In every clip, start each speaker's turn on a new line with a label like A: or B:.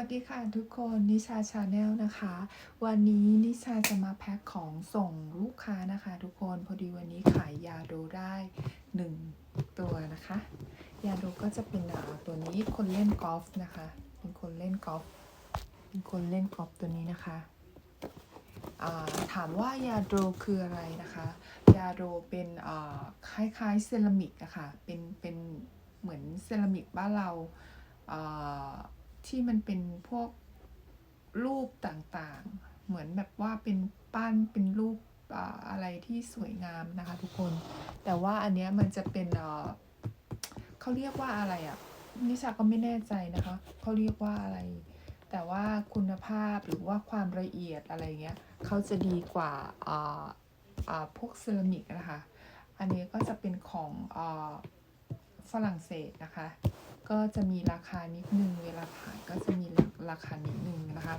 A: วัสดีค่ะทุกคนนิชาชาแนลนะคะ วันนี้นิชาจะมาแพ็คของส่งลูกค้านะคะ ทุกคนพอดีวันนี้ขายยาโดได้หนึ่งตัวนะคะ ยาโดก็จะเป็นตัวนี้คนเล่นกอล์ฟนะคะ เป็นคนเล่นกอล์ฟเป็นคนเล่นกอล์ฟตัวนี้นะคะถามว่ายาโดคืออะไรนะคะ ยาโดเป็นอ่าคล้ายๆเซรามิกอะคะเป็นเป็นเหมือนเซรามิกบ้านเราอ่า ที่มันเป็นพวกรูปต่างๆ เหมือนแบบว่าเป็นปั้นเป็นรูปอะไรที่สวยงามนะคะทุกคน แต่ว่าอันเนี้ยมันจะเป็นเขาเรียกว่าอะไรอะ่ะนิชาก็ไม่แน่ใจนะคะเขาเรียกว่าอะไร แต่ว่าคุณภาพหรือว่าความละเอียดอะไรเงี้ยเขาจะดีกว่าพวกเซรามิกนะคะ อันนี้ก็จะเป็นของฝรั่งเศสนะคะ ก็จะมีราคานิดนึงเวลาขายก็จะมีราคานิดนึงนะคะ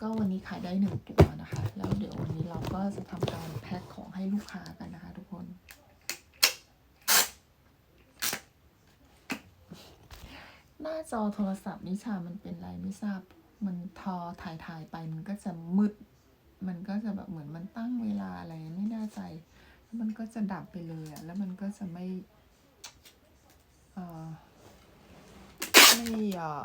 A: ก็วันนี้ขายได้หนึ่งตัวนะคะ แล้วเดี๋ยววันนี้เราก็จะทำการแพ็คของให้ลูกค้ากันนะคะทุกคน หน้าจอโทรศัพท์นิชามันเป็นไรไม่ทราบ มันทอถ่ายถ่ายไปมันก็จะมืด มันก็จะแบบเหมือนมันตั้งเวลาอะไรไม่แน่ใจ แล้วมันก็จะดับไปเลยอะแล้วมันก็จะไม่ ไม่เอ่อ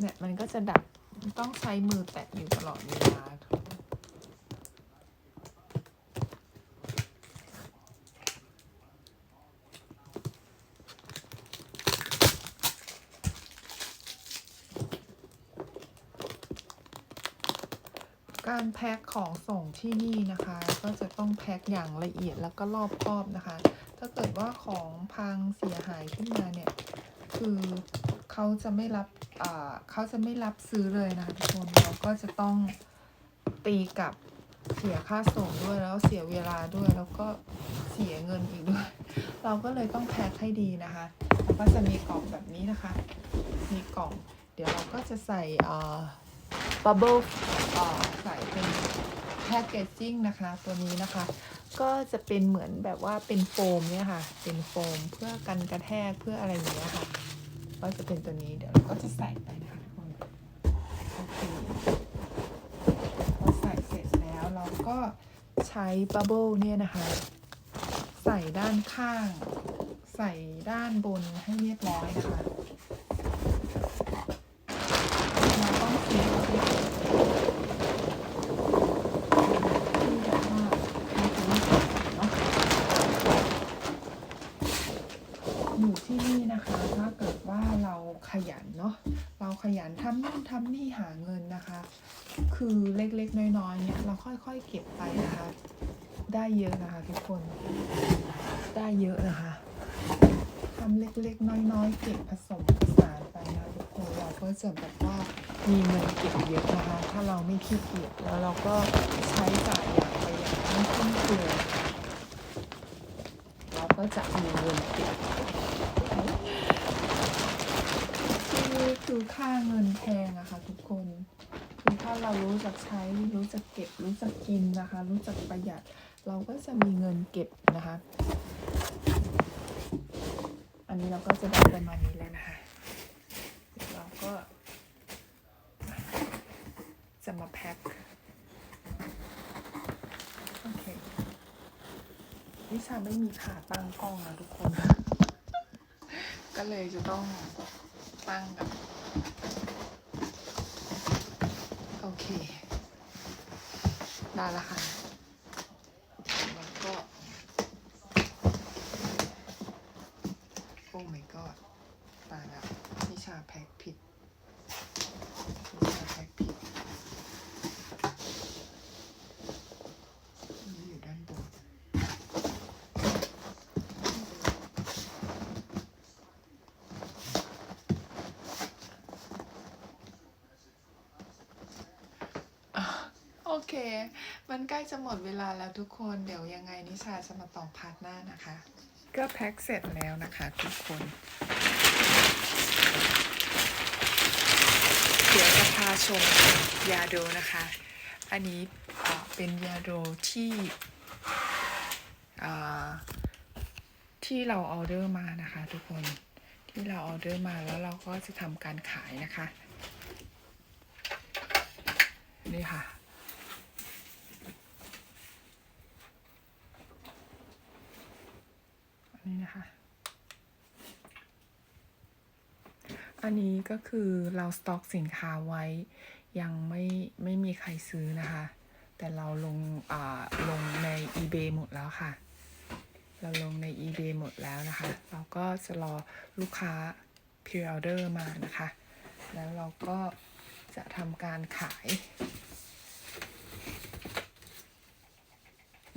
A: เนี่ยมันก็จะดับต้องใช้มือแตะอยู่ตลอดเวลา การแพ็คของส่งที่นี่นะคะ ก็จะต้องแพ็คอย่างละเอียดแล้วก็รอบคอบนะคะ ถ้าเกิดว่าของพังเสียหายขึ้นมาเนี่ย คือเขาจะไม่รับอ่าเขาจะไม่รับซื้อเลยนะคะทุกคนเราก็จะต้องตีกับเสียค่าส่งด้วยแล้วเสียเวลาด้วยแล้วก็เสียเงินอีกด้วย เราก็เลยต้องแพ็คให้ดีนะคะแล้วก็จะมีกล่องแบบนี้นะคะ มีกล่อง เดี๋ยวเราก็จะใส่อ่า บับเบิลใส่เป็นแพคเกจจิ้งนะคะ ตัวนี้นะคะ ก็จะเป็นเหมือนแบบว่าเป็นโฟมเนี่ยค่ะ เป็นโฟมเพื่อกันกระแทกเพื่ออะไรอย่างเงี้ยค่ะ ก็จะเป็นตัวนี้เดี๋ยวเราก็จะใส่ไปนะคะทุกคนโอเคพอใส่เสร็จแล้วเราก็ใช้บับเบิลเนี่ยนะคะ ใส่ด้านข้าง ใส่ด้านบนให้เรียบร้อยนะคะเราต้องเซฟไว้ที่แบบว่ามันจะไม่ขาดเนาะอยู่ที่นี่นะคะ ถ้าเกิดว่าเราขยันเนาะ เราขยันทำนู่นทำนี่หาเงินนะคะ คือเล็กๆ น้อยๆเนี่ยเราค่อยๆเก็บไปนะคะ ได้เยอะนะคะทุกคน ได้เยอะนะคะทำเล็กๆ น้อยๆ เก็บผสมผสานไปนะทุกคนเราก็จะแบบว่ามีเงินเก็บเยอะนะคะ ถ้าเราไม่ขี้เกียจแล้วเราก็ใช้จ่ายอย่างประหยัดไม่ฟุ่มเฟือยเราก็จะมีเงินเก็บ คือคือค่าเงินแพงอะค่ะทุกคนคือถ้าเรารู้จักใช้รู้จักเก็บ รู้จักกินนะคะ รู้จักประหยัด เราก็จะมีเงินเก็บนะคะ อันนี้เราก็จะได้ประมาณนี้แล้วนะคะเดี๋ยวเราก็ จะมาแพ็คโอเควิชาไม่มีขาตั้งกล้องนะทุกคน ก็เลยจะต้อง ตั้งกับโอเค ได้แล้วค่ะแล้วก็โอ้ my god ตายแล้วนิชาแพ็คผิดนิชาแพ็คผิดนี่อยู่ด้านบนอะโอเค มันใกล้จะหมดเวลาแล้วทุกคน เดี๋ยวยังไงนิชาจะมาต่อพาร์ทหน้านะคะ ก็แพ็คเสร็จแล้วนะคะทุกคน เดี๋ยวจะพาชมยาโดนะคะ อันนี้เป็นยาโดที่ที่เราออเดอร์มานะคะ ทุกคนที่เราออเดอร์มาแล้วเราก็จะทำการขายนะคะ นี่ค่ะ นนี้นะคะ อันนี้ก็คือเราสต็อกสินค้าไว้ ยังไม่ไม่มีใครซื้อนะคะ แต่เราลงอ่าลงใน eBay หมดแล้วค่ะ เราลงใน eBay หมดแล้วนะคะ เราก็จะรอลูกค้า pre-order มานะคะ แล้วเราก็จะทำการขาย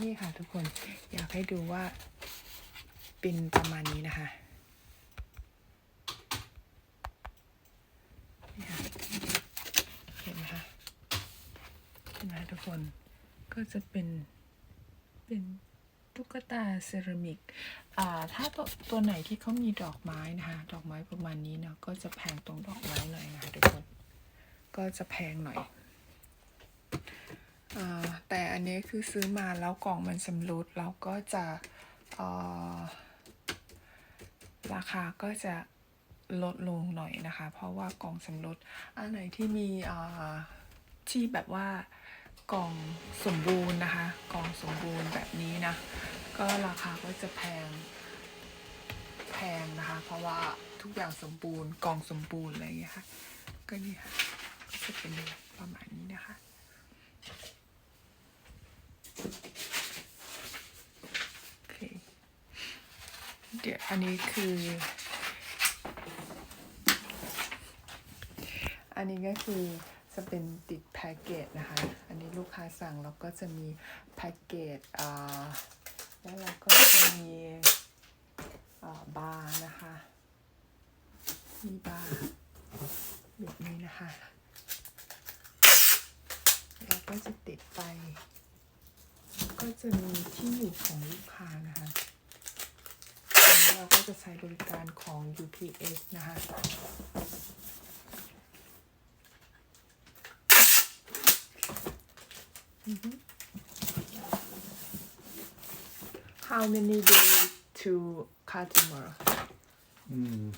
A: นี่ค่ะทุกคนอยากให้ดูว่า เป็นประมาณนี้นะคะเห็นไหมคะเห็นไหมทุกคนก็จะเป็นเป็นตุ๊กตาเซรามิก อ่า ถ้าตัวตัวไหนที่เขามีดอกไม้นะคะ ดอกไม้ประมาณนี้เนาะ ก็จะแพงตรงดอกไม้หน่อยนะคะทุกคน ก็จะแพงหน่อย อ่า แต่อันนี้คือซื้อมาแล้วกล่องมันชำรุดเราก็จะอ่อ ราคาก็จะลดลงหน่อยนะคะ เพราะว่ากล่องชำรุดอันไหนที่มีอ่าที่แบบว่ากล่องสมบูรณ์นะคะ กล่องสมบูรณ์แบบนี้นะ ก็ราคาก็จะแพงแพงนะคะ เพราะว่าทุกอย่างสมบูรณ์กล่องสมบูรณ์อะไรอย่างเงี้ยค่ะก็นี่ค่ะก็จะเป็นประมาณนี้นะคะ โอเค เดี๋ยวอันนี้คือ อันนี้ก็คือจะเป็นติดแพ็กเกจนะคะ อันนี้ลูกค้าสั่งแล้วก็จะมีแพ็กเกจอ่าแล้วเราก็จะมีอ่าบาร์นะคะ มีบาร์แบบนี้นะคะแล้วก็จะติดไป ก็จะมีที่อยู่ของลูกค้านะคะ เราก็จะใช้บริการของ UPS นะคะ How many days to customer
B: Mm,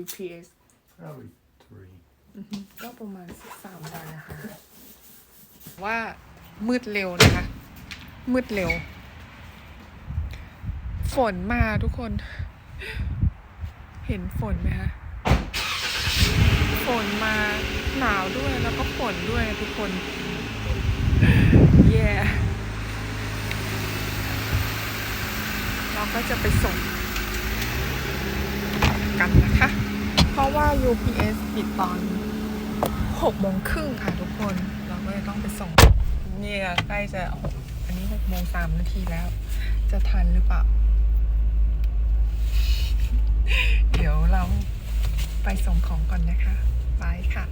A: UPS
B: probably three.
A: อือฮึก็ประมาณสักสามวันนะคะ ว่ามืดเร็วนะคะ มืดเร็ว ฝนมาทุกคน เห็นฝนไหมคะฝนมาหนาวด้วยแล้วก็ฝนด้วยทุกคนแย่เราก็จะไปส่งกันนะคะ เพราะว่า UPS ปิดตอน6โมงครึ่งค่ะทุกคน เราก็จะต้องไปส่ง เนี่ยใกล้จะหกอันนี้6โมง3นาทีแล้ว จะทันหรือเปล่า เดี๋ยวเราไปส่งของก่อนนะคะบายค่ะ